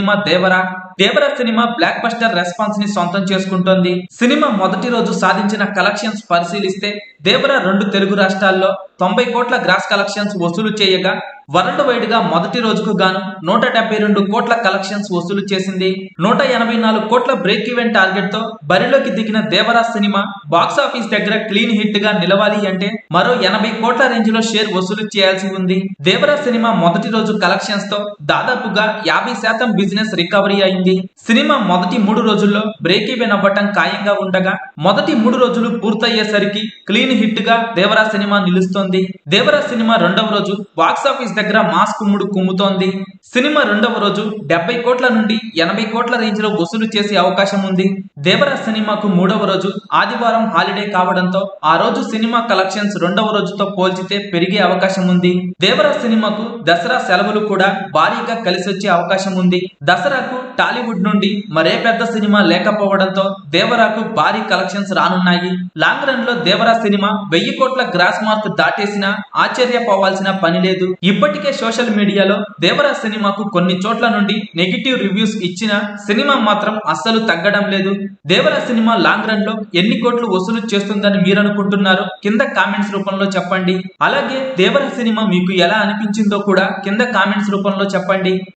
Cinema Devara? Devara cinema blockbuster రెస్పాన్స్ని సొంతం చేసుకుంటోంది. సినిమా మొదటి రోజు సాధించిన కలెక్షన్స్ పరిశీలిస్తే దేవరా రెండు తెలుగు రాష్ట్రాల్లో తొంభై కోట్ల గ్రాస్ కలెక్షన్స్ వసూలు చేయగా వరల్డ్ వైడ్గా మొదటి రోజుకు గాను నూట డెబ్బై రెండు కోట్ల కలెక్షన్స్ వసూలు చేసింది. నూట ఎనభై నాలుగు కోట్ల బ్రేక్ ఈవెన్ టార్గెట్తో బరిలోకి దిగిన దేవరా సినిమా బాక్స్ ఆఫీస్ దగ్గర క్లీన్ హిట్గా నిలవాలి అంటే మరో ఎనభై కోట్ల రేంజ్లో షేర్ వసూలు చేయాల్సి ఉంది. దేవరా సినిమా మొదటి రోజు కలెక్షన్స్తో దాదాపుగా యాభై శాతం బిజినెస్ రికవరీ అయింది. సినిమా మొదటి మూడు రోజుల్లో బ్రేక్ ఈవెన్ అవ్వటం ఖాయంగా ఉండగా మొదటి మూడు రోజులు పూర్తయ్యేసరికి క్లీన్ హిట్గా దేవరా సినిమా నిలుస్తోంది. దేవరా సినిమా రెండవ రోజు బాక్స్ ఆఫీస్ దగ్గర మాస్క్ ముడు కుమ్ముతోంది. సినిమా రెండవ రోజు డెబ్బై కోట్ల నుండి ఎనభై కోట్ల రేంజ్లో వసూలు చేసే అవకాశం ఉంది. దేవరా సినిమాకు మూడవ రోజు ఆదివారం హాలిడే కావడంతో ఆ రోజు సినిమా కలెక్షన్స్ రెండవ రోజుతో పోల్చితే పెరిగే అవకాశం ఉంది. దేవరా సినిమాకు దసరా సెలవులు కూడా భారీగా కలిసి వచ్చే అవకాశం ఉంది. దసరాకు టాలీవుడ్ నుండి మరే పెద్ద సినిమా లేకపోవడంతో దేవరాకు భారీ కలెక్షన్స్ రానున్నాయి. లాంగ్ రన్లో దేవరా సినిమా వెయ్యి కోట్ల గ్రాస్ మార్క్ దాటేసినా ఆశ్చర్యపోవాల్సిన పని లేదు. ఇప్పటికే సోషల్ మీడియాలో దేవరా సినిమాకు కొన్ని చోట్ల నుండి నెగిటివ్ రివ్యూస్ ఇచ్చిన సినిమా మాత్రం అస్సలు తగ్గడం లేదు. దేవర సినిమా లాంగ్ రన్లో ఎన్ని కోట్లు వసూలు చేస్తుందని మీరు అనుకుంటున్నారు కింద కామెంట్స్ రూపంలో చెప్పండి. అలాగే దేవర సినిమా మీకు ఎలా అనిపించిందో కూడా కింద కామెంట్స్ రూపంలో చెప్పండి.